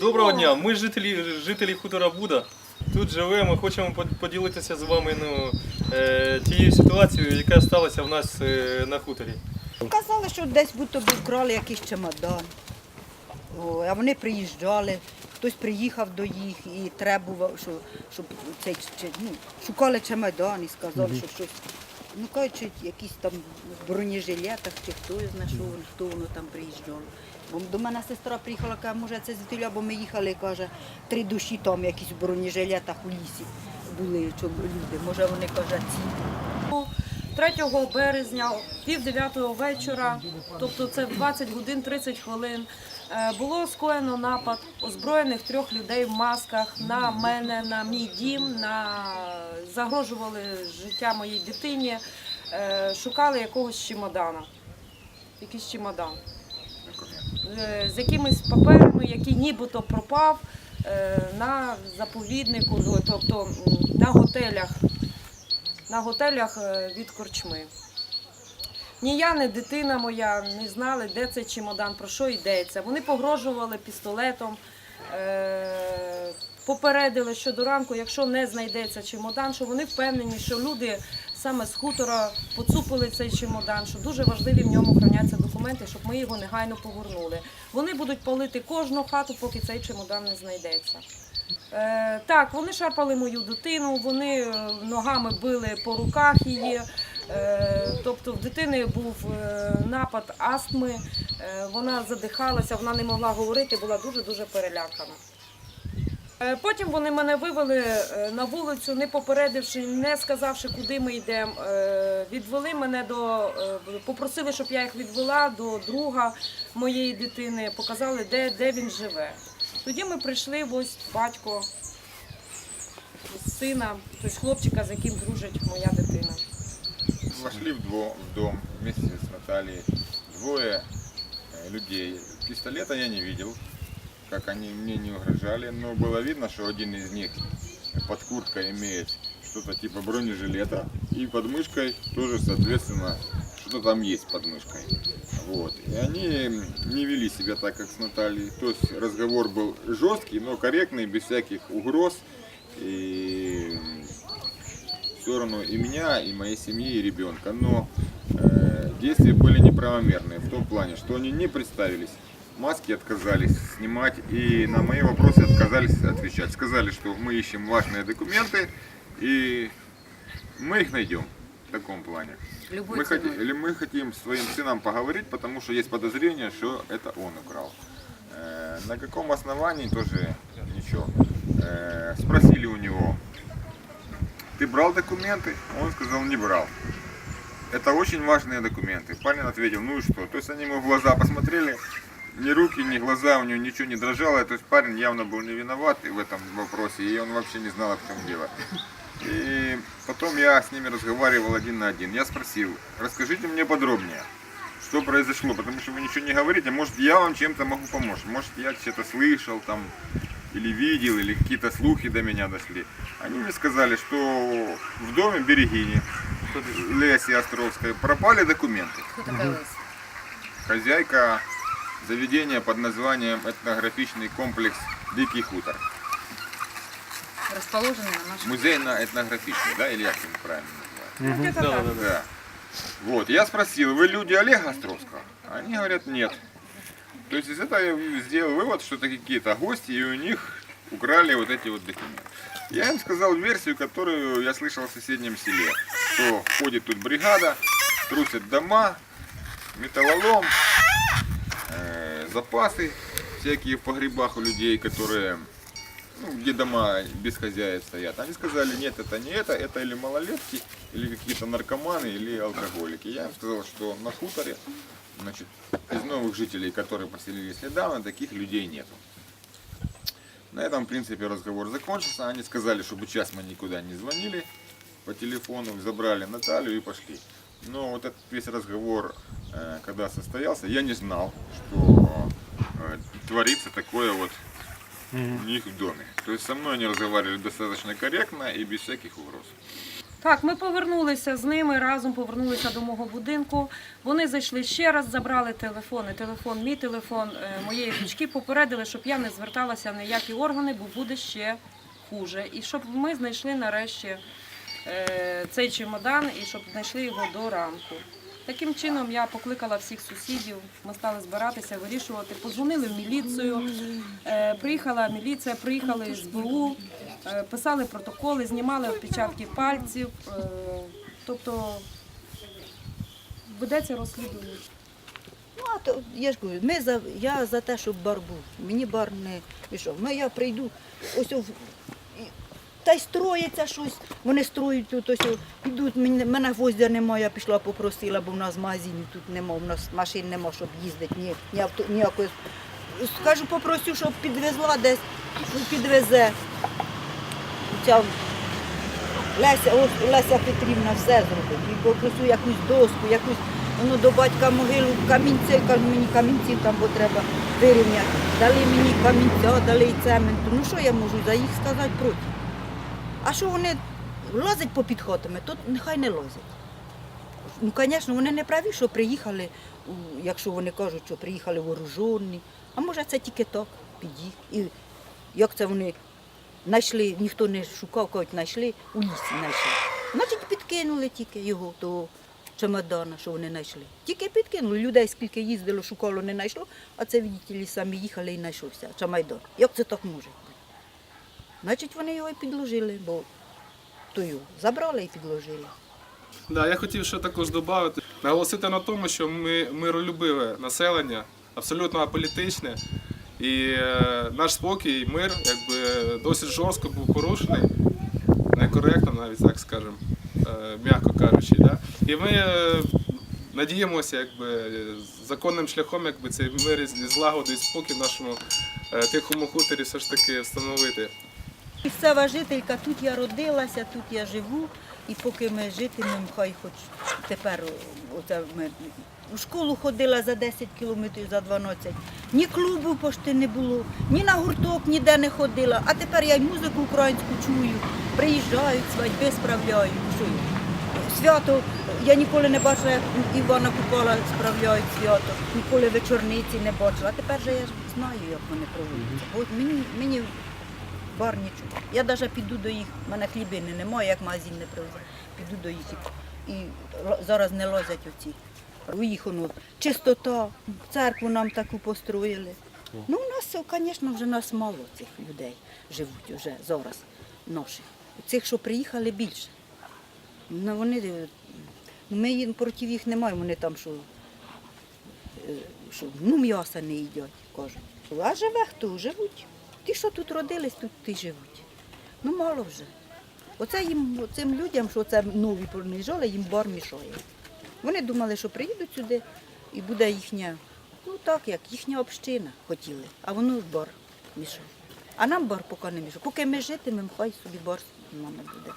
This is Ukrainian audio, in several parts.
Доброго дня, ми жителі, жителі хутора Буда. Тут живемо, хочемо поділитися з вами ну, е, тією ситуацією, яка сталася в нас е, на хуторі. Казали, що десь будь-то вкрали якийсь чемодан. О, а вони приїжджали, хтось приїхав до їх і требував, що, щоб цей, чи- ну, шукали чемодан і сказали, що щось. Ну, кажуть, якісь там бронежилетах, чи хто знає, що воно, хто воно там приїжджало. Бо до мене сестра приїхала, каже, може це звідти, бо ми їхали, каже, три душі там якісь в бронежилетах у лісі були люди. Може вони каже, ці 3 березня, пів дев'ятого вечора, тобто це 20 годин 30 хвилин, було скоєно напад озброєних трьох людей в масках на мене, на мій дім, на загрожували життя моїй дитині, шукали якогось чемодана. Якийсь чемодан. Е, З якимись паперами, який нібито пропав е, на заповіднику, ну, тобто на готелях на готелях е, від корчми. Ні я, ні дитина моя не знали, де цей чемодан, про що йдеться. Вони погрожували пістолетом, попередили, що до ранку, якщо не знайдеться чемодан, що вони впевнені, що люди саме з хутора поцупили цей чемодан, що дуже важливі в ньому храняться документи, щоб ми його негайно повернули. Вони будуть палити кожну хату, поки цей чемодан не знайдеться. Е, так, вони шарпали мою дитину, вони е, ногами били по руках її. Е, тобто в дитини був е, напад астми, е, вона задихалася, вона не могла говорити, була дуже-дуже перелякана. Е, Потім вони мене вивели е, на вулицю, не попередивши, не сказавши, куди ми йдемо. Е, Відвели мене до попросили, щоб я їх відвела до друга моєї дитини, показали, де, де він живе. Тоді ми прийшли, ось батько сина, тобто хлопчика, з яким дружить моя дитина. Вошли в дом вместе с Натальей. Двое э, людей. Пистолета я не видел, как они мне не угрожали, но было видно, что один из них под курткой имеет что-то типа бронежилета и под мышкой тоже, соответственно, что-то там есть под мышкой. Вот. И они не вели себя так, как с Натальей. То есть разговор был жесткий, но корректный, без всяких угроз. И в сторону и меня, и моей семьи, и ребенка. Но э, действия были неправомерные в том плане, что они не представились, маски отказались снимать и на мои вопросы отказались отвечать. Сказали, что мы ищем важные документы и мы их найдем в таком плане. Мы хотим, или мы хотим своим сыном поговорить, потому что есть подозрение, что это он украл. Э, на каком основании тоже ничего. Э, спросили у него, ты брал документы? Он сказал, не брал. Это очень важные документы. Парень ответил, ну и что? То есть они ему в глаза посмотрели, ни руки, ни глаза, у него ничего не дрожало. То есть парень явно был не виноват в этом вопросе, и он вообще не знал, в чем дело. И потом я с ними разговаривал один на один. Я спросил, расскажите мне подробнее, что произошло, потому что вы ничего не говорите. Может, я вам чем-то могу помочь. Может, я что-то слышал там, или видел, или какие-то слухи до меня дошли. Они мне сказали, что в доме Берегини, Леси Островской, пропали документы. Хозяйка заведения под названием этнографичный комплекс Дикий хутор. Розположена на нашому. Музейно-этнографичный, да, или как его правильно называют? Где-то так. Да. Вот, я спросил, вы люди Олега Островского? Они говорят, нет. То есть из этого я сделал вывод, что это какие-то гости, и у них украли вот эти вот документы. Я им сказал версию, которую я слышал в соседнем селе, что ходит тут бригада, трусят дома, металлолом, запасы всякие в погребах у людей, которые, ну, где дома без хозяев стоят. Они сказали, нет, это не это, это или малолетки, или какие-то наркоманы, или алкоголики. Я им сказал, что на хуторе, значит, из новых жителей, которые поселились недавно, таких людей нету. На этом, в принципе, разговор закончился. Они сказали, чтобы час мы никуда не звонили по телефону, забрали Наталью и пошли. Но вот этот весь разговор, когда состоялся, я не знал, что э, творится такое вот у них в доме. То есть со мной они разговаривали достаточно корректно и без всяких угроз. Так, ми повернулися з ними разом, повернулися до мого будинку. Вони зайшли ще раз, забрали телефони. Телефон, мій телефон е, моєї дочки попередили, щоб я не зверталася в ніякі органи, бо буде ще хуже. І щоб ми знайшли нарешті е, цей чемодан і щоб знайшли його до ранку. Таким чином я покликала всіх сусідів, ми стали збиратися, вирішувати. Подзвонили в міліцію, е, приїхала міліція, приїхали СБУ, е, писали протоколи, знімали відпечатки пальців. е, Тобто ведеться розслідування. Ну, а то я ж кажу, ми за, я за те, щоб бар був. Мені бар не пішов. Ну, я прийду, ось і- та й строїться щось. Вони строють тут, ось йдуть, мене, гвоздя немає, я пішла попросила, бо в нас магазинів тут немає, в нас машин нема, щоб їздити, ні, ні авто, ніякої. Скажу, попросю, щоб підвезла десь, підвезе. Ця Леся, ось Леся Петрівна все зробить. І попросю якусь доску, якусь воно до батька могилу, камінці, кажу, мені камінців там бо треба вирівняти. Дали мені камінця, дали і цементу. Ну що я можу за їх сказати проти? А що вони лазять по підхотами, то нехай не лазять. Ну, звісно, вони не праві, що приїхали, якщо вони кажуть, що приїхали вооружені. А може це тільки так під'їх. І як це вони знайшли, ніхто не шукав, кажуть, знайшли, у лісі знайшли. Значить, підкинули тільки його, того чемодана, що вони знайшли. Тільки підкинули. Людей скільки їздило, шукало, не знайшло, а це відділі самі їхали і знайшовся чемодан. Як це так може? Значить, вони його і підложили, бо його забрали і підложили. Да, я хотів ще також додати, наголосити на тому, що ми миролюбиве населення, абсолютно аполітичне. І е, наш спокій, мир, якби досить жорстко був порушений, некоректно навіть так скажемо, е, м'яко кажучи. Да? І ми е, надіємося, якби законним шляхом, якби цей мир і злагоду і спокій в нашому е, тихому хуторі все ж таки встановити. Місцева жителька, тут я родилася, тут я живу, і поки ми житимемо, хай хоч тепер оце ми у школу ходила за 10 кілометрів, за 12. Ні клубу пошти не було, ні на гурток ніде не ходила. А тепер я й музику українську чую, приїжджають, свадьби справляють. Свято, я ніколи не бачила, як Івана Купала справляють свято, ніколи вечорниці не бачила. А тепер же я ж знаю, як вони проводяться. Бо мені, мені бар нічого. Я навіть піду до їх, в мене хлібини немає, як магазин не привезе. Піду до їх і, зараз не лазять оці. У їх воно чистота, церкву нам таку построїли. Ну, у нас, звісно, вже нас мало цих людей живуть вже зараз наших. Цих, що приїхали, більше. Ну, вони, е, ми проти їх не маємо, вони там що, е, що ну, м'яса не їдять, кажуть. А живе хто? Живуть. Ті, що тут родились, тут ті живуть. Ну мало вже. Оце їм, цим людям, що це нові приїжджали, їм бар мішає. Вони думали, що приїдуть сюди і буде їхня, ну так як, їхня община хотіли, а воно ж бар мішав. А нам бар поки не мішав. Поки ми житимемо, хай собі бар з нами буде.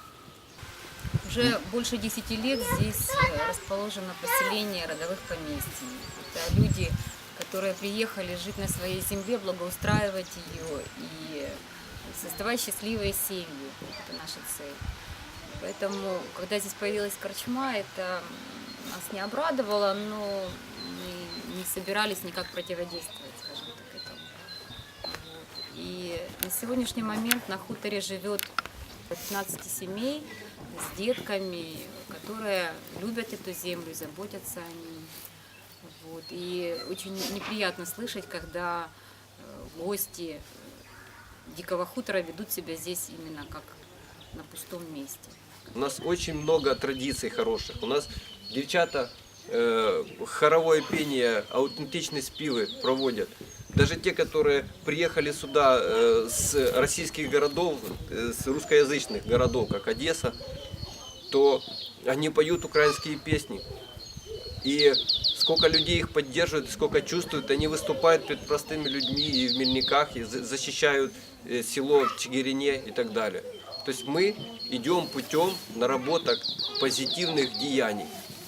Уже больше 10 лет здесь э, расположено поселение родовых поместий. Это люди, которые приехали жить на своей земле, благоустраивать ее и создавать счастливые семьи. Это наша цель. Поэтому, когда здесь появилась корчма, это нас не обрадовало, но мы не собирались никак противодействовать, скажем так, этому. Вот. И на сегодняшний момент на хуторе живет 15 семей с детками, которые любят эту землю, заботятся о ней. Вот. И очень неприятно слышать, когда э, гости э, дикого хутора ведут себя здесь именно как на пустом месте. У нас очень много традиций хороших. У нас девчата э, хоровое пение, аутентичные спивы проводят. Даже те, которые приехали сюда э, с российских городов, э, с русскоязычных городов, как Одесса, то они поют украинские песни. И сколько людей их поддерживают, сколько чувствуют, они выступают перед простыми людьми и в Мельниках, и за- защищают э, село в Чигирине и так далее. То есть мы идем путем наработок позитивных деяний,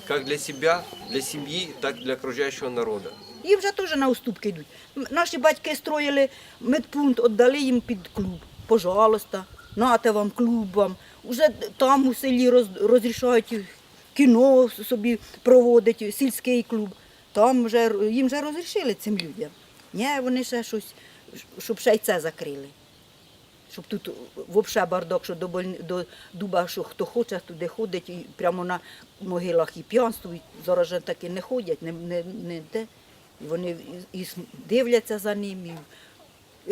как для себя, для семьи, так и для окружающего народа. Їм вже теж на уступки йдуть. Наші батьки строїли медпункт, віддали їм під клуб. Пожалуйста, нате вам клуб вам. вже там у селі роз, розрішають кіно собі проводить, сільський клуб. Там вже їм вже розрішили цим людям. Ні, вони ще щось, щоб ще й це закрили. Щоб тут взагалі бардак, що до, до дуба, що хто хоче, туди ходить, і прямо на могилах і п'янствують. Зараз же таки не ходять, не, не, не де. І вони і, дивляться за ним, і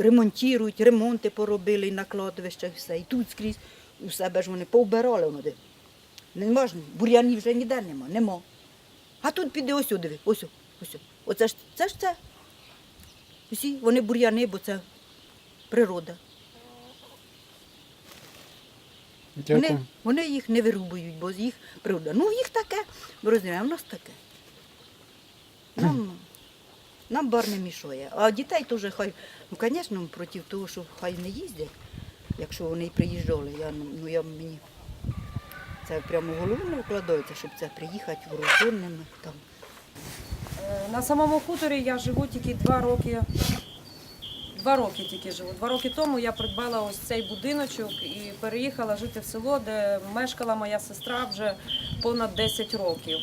ремонтують, ремонти поробили на кладовищах, все. І тут скрізь у себе ж вони повбирали воно де. Не можна, бур'янів вже ніде нема, нема. А тут піди ось сюди, ось, ось. Оце ж це ж це. Усі вони бур'яни, бо це природа. Вони, вони їх не вирубують, бо їх природа. Ну, їх таке, розуміємо, а в нас таке. Нам, нам бар не мішає. А дітей теж хай, ну, звісно, проти того, що хай не їздять, якщо вони приїжджали. Я, ну, я мені це прямо в голову не вкладається, щоб це приїхати вооруженими там. Е, На самому хуторі я живу тільки два роки. Два роки тільки живу. Два роки тому я придбала ось цей будиночок і переїхала жити в село, де мешкала моя сестра вже понад 10 років.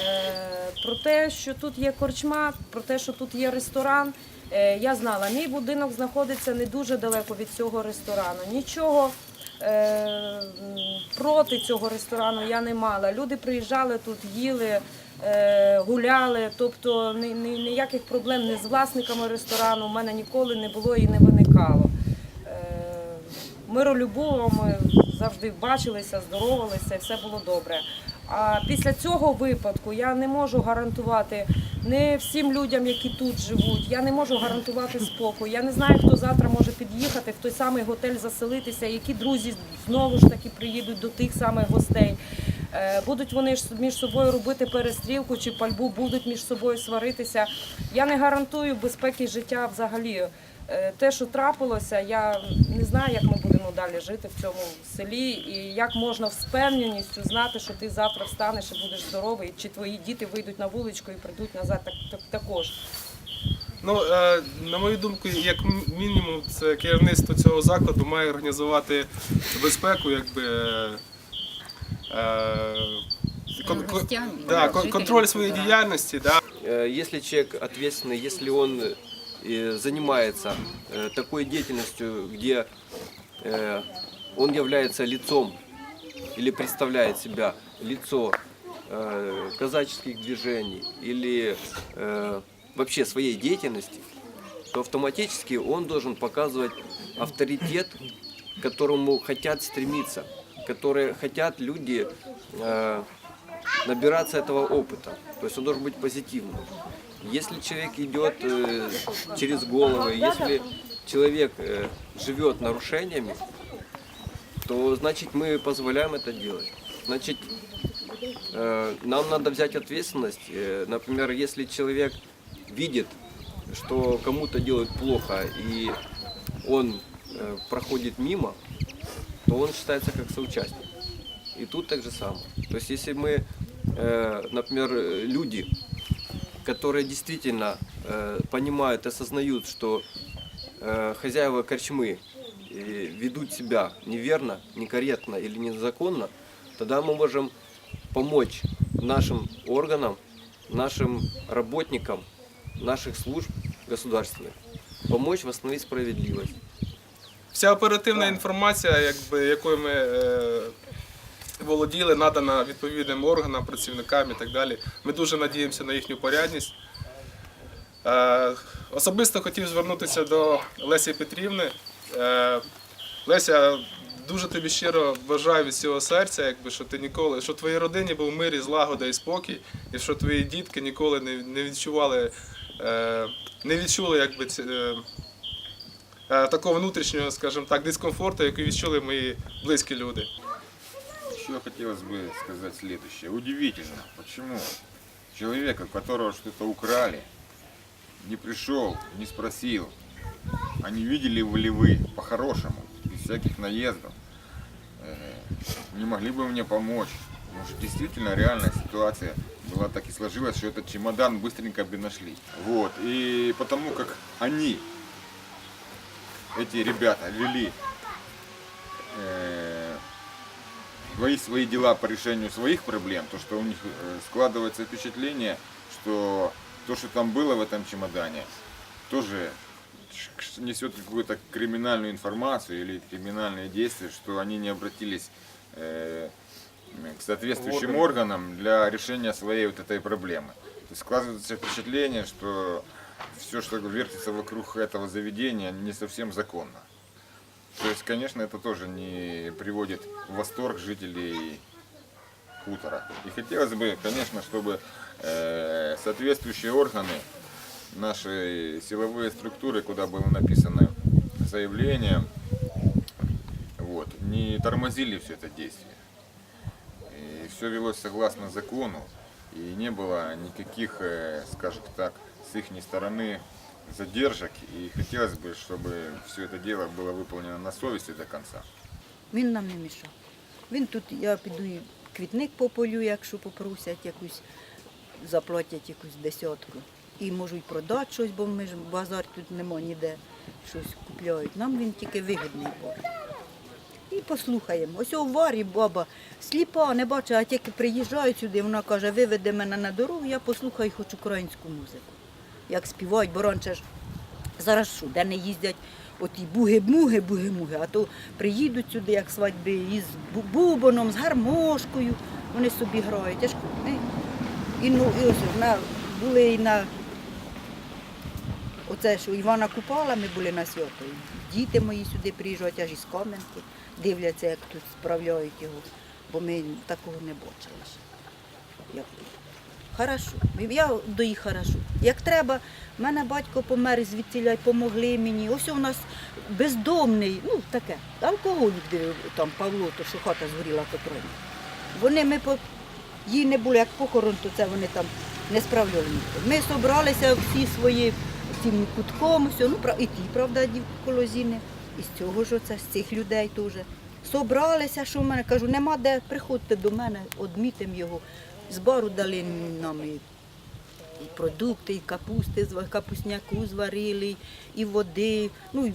Е, Про те, що тут є корчма, про те, що тут є ресторан, е, я знала, мій будинок знаходиться не дуже далеко від цього ресторану. Нічого проти цього ресторану я не мала. Люди приїжджали тут, їли, е, гуляли, тобто ні- ні- ніяких проблем ні з власниками ресторану в мене ніколи не було і не виникало. Е, Миролюбово ми завжди бачилися, здоровалися, все було добре. А після цього випадку я не можу гарантувати не всім людям, які тут живуть. Я не можу гарантувати спокій. Я не знаю, хто завтра може під'їхати в той самий готель заселитися, які друзі знову ж таки приїдуть до тих самих гостей. Е, Будуть вони ж між собою робити перестрілку чи пальбу, будуть між собою сваритися. Я не гарантую безпеки життя взагалі. Е, Те, що трапилося, я не знаю, як ми будемо далі жити в цьому селі, і як можна з впевненістю знати, що ти завтра встанеш і будеш здоровий, чи твої діти вийдуть на вуличку і прийдуть назад так, так, також. Ну, е, на мою думку, як м- мінімум, це керівництво цього закладу має організувати безпеку, якби. Е, кон- кон- Гостям, да, кон- жителям контроль своєї хутора. діяльності, да, Э, Если человек ответственный, если он э, занимается э, такой деятельностью, где э, он является лицом или представляет себя лицо э, казаческих движений или вообще своей деятельности, то автоматически он должен показывать авторитет, к которому хотят стремиться, которые хотят люди набираться этого опыта. То есть он должен быть позитивным. Если человек идет э, через головы, если человек э, живет нарушениями, то значит мы позволяем это делать. Значит, э, нам надо взять ответственность. Э, например, если человек видит, что кому-то делают плохо, и он э, проходит мимо, то он считается как соучастник. И тут так же самое. То есть если мы, э, например, э, люди, которые действительно э, понимают, осознают, что э, хозяева корчмы э, ведут себя неверно, некорректно или незаконно, тогда мы можем помочь нашим органам, нашим работникам наших служб государственных, помочь восстановить справедливость. Вся оперативна інформація, якби, якою ми е, володіли, надана відповідним органам, працівникам і так далі. Ми дуже надіємося на їхню порядність. Е, особисто хотів звернутися до Лесі Петрівни. Е, Леся, дуже тобі щиро бажаю від всього серця, якби, що ти ніколи, що твоїй родині був мир і злагода і спокій, і що твої дітки ніколи не, відчували, е, не відчули якби, такого внутрішнього, скажімо так, дискомфорту, який відчули мої близькі люди. Еще хотелось бы сказать следующее. Удивительно, почему человека, у которого что-то украли, не пришел, не спросил, а не видели ли вы по-хорошему, без всяких наездов, э, не могли бы мне помочь. Что действительно реальная ситуация была так и сложилась, что этот чемодан быстренько бы нашли. Вот. И потому как они, эти ребята, вели э, свои, свои дела по решению своих проблем, то что у них э, складывается впечатление, что то, что там было в этом чемодане, тоже несет какую-то криминальную информацию или криминальные действия, что они не обратились э, к соответствующим органам для решения своей вот этой проблемы. То есть складывается впечатление, что все, что вертится вокруг этого заведения, не совсем законно. То есть, конечно, это тоже не приводит в восторг жителей хутора. И хотелось бы, конечно, чтобы э, соответствующие органы, наши силовые структуры, куда было написано заявление, вот, не тормозили все это действие. И все велось согласно закону, и не было никаких, э, скажем так, с их стороны задержек. И хотелось бы, чтобы все это дело было выполнено на совести до конца. Він нам не мішав. Він тут, я піду і квітник пополю, якщо попросять якусь, заплатять якусь десятку. І можу й продати щось, бо ми ж базар тут нема ніде щось купляють. Нам він тільки вигідний був. І послухаємо. Ось у варі баба сліпа, не бачить, а тільки приїжджають сюди, вона каже, виведе мене на дорогу, я послухаю хоч українську музику. Як співають, бо раніше ж зараз що, де не їздять оті буги-муги, буги-муги, а то приїдуть сюди, як свадьби, із бубоном, з гармошкою, вони собі грають. Я ж не. І, ну, і ось на, були і на оце, що Івана Купала, ми були на свято. Діти мої сюди приїжджають, аж із Кам'янки, дивляться, як тут справляють його, бо ми такого не бачили. ще. Хорошо. Я до їх хорошо. Як треба, в мене батько помер звідтіля, помогли мені. Ось у нас бездомний, ну таке, алкоголік де там Павло, то що хата згоріла Петровна. Вони ми по їй не було як похорон, то це вони там не справляли. Ми зібралися всі свої цим кутком, все, ну і ті, правда, коло зіни, і з цього ж оце, з цих людей теж. Собралися, що в мене кажу, нема де, приходьте до мене, одмітимо його. З бару дали нам і, продукти, і капусти, капусняку зварили, і води, ну і,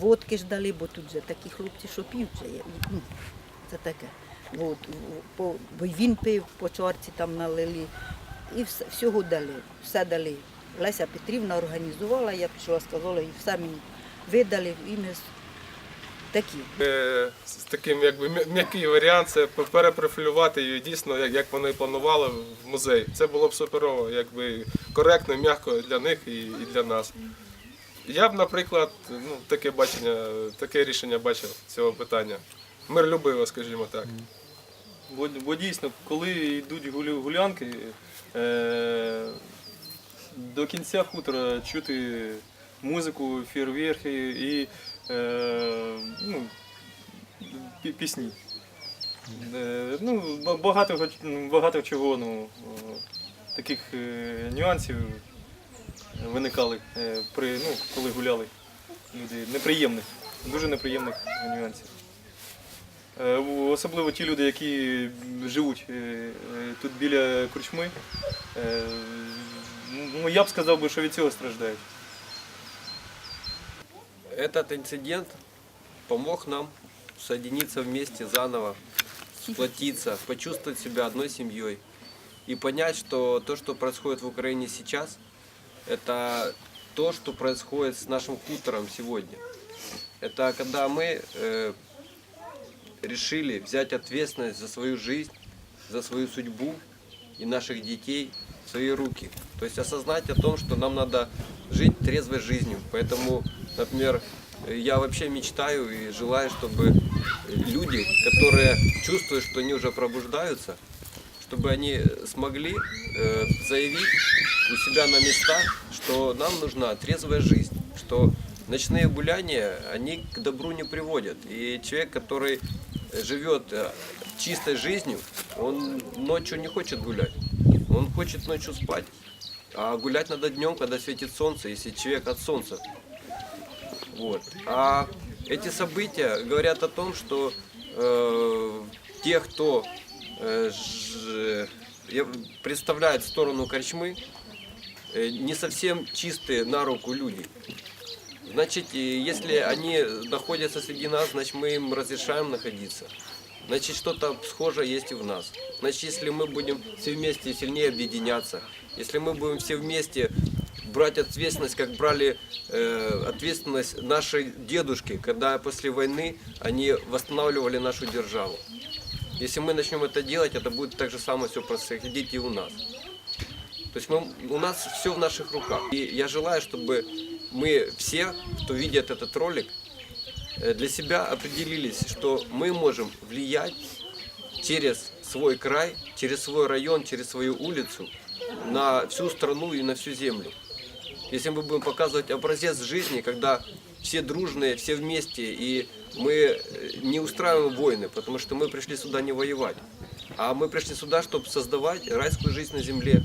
водки ж дали, бо тут же такі хлопці, що п'ють. є, Ну, це таке. От, по, бо він пив, по чорці там налили. І все, всього дали, все дали. Леся Петрівна організувала, я пішла, сказала, і все мені видали, і ми такі. Е, З таким якби м'який варіант це перепрофілювати її дійсно, як, як вони планували в музей. Це було б суперово, якби коректно, м'яко для них і, і для нас. Я б, наприклад, ну, таке бачення, таке рішення бачив цього питання. Миролюбиво, скажімо так. Бо, бо дійсно, коли йдуть гулянки, е, до кінця хутора чути музику, фейерверки і ну, пісні. Е, ну, багато, багато чого ну, таких е, нюансів виникали е, при, ну, коли гуляли люди. Неприємних, дуже неприємних нюансів. Е, Особливо ті люди, які живуть е, е, тут біля корчми. е, Ну, я б сказав що від цього страждають. Этот инцидент помог нам соединиться вместе заново, сплотиться, почувствовать себя одной семьей и понять, что то, что происходит в Украине сейчас, это то, что происходит с нашим хутором сегодня. Это когда мы э, решили взять ответственность за свою жизнь, за свою судьбу и наших детей в свои руки. То есть осознать о том, что нам надо жить трезвой жизнью. Поэтому, например, я вообще мечтаю и желаю, чтобы люди, которые чувствуют, что они уже пробуждаются, чтобы они смогли э, заявить у себя на местах, что нам нужна трезвая жизнь, что ночные гуляния, они к добру не приводят. И человек, который живет э, чистой жизнью, он ночью не хочет гулять, он хочет ночью спать. А гулять надо днем, когда светит солнце, если человек от солнца. Вот. А эти события говорят о том, что э, те, кто э, представляет сторону корчмы, э, не совсем чистые на руку люди. Значит, если они находятся среди нас, значит мы им разрешаем находиться. значит что-то схожее есть и в нас. Значит, если мы будем все вместе сильнее объединяться, если мы будем все вместе брать ответственность, как брали э, ответственность наши дедушки, когда после войны они восстанавливали нашу державу. Если мы начнем это делать, это будет так же самое все происходить и у нас. То есть мы, у нас все в наших руках. И я желаю, чтобы мы все, кто видит этот ролик, э, для себя определились, что мы можем влиять через свой край, через свой район, через свою улицу на всю страну и на всю землю. Если мы будем показывать образец жизни, когда все дружные, все вместе, и мы э, не устраиваем войны, потому что мы пришли сюда не воевать, а мы пришли сюда, чтобы создавать райскую жизнь на земле,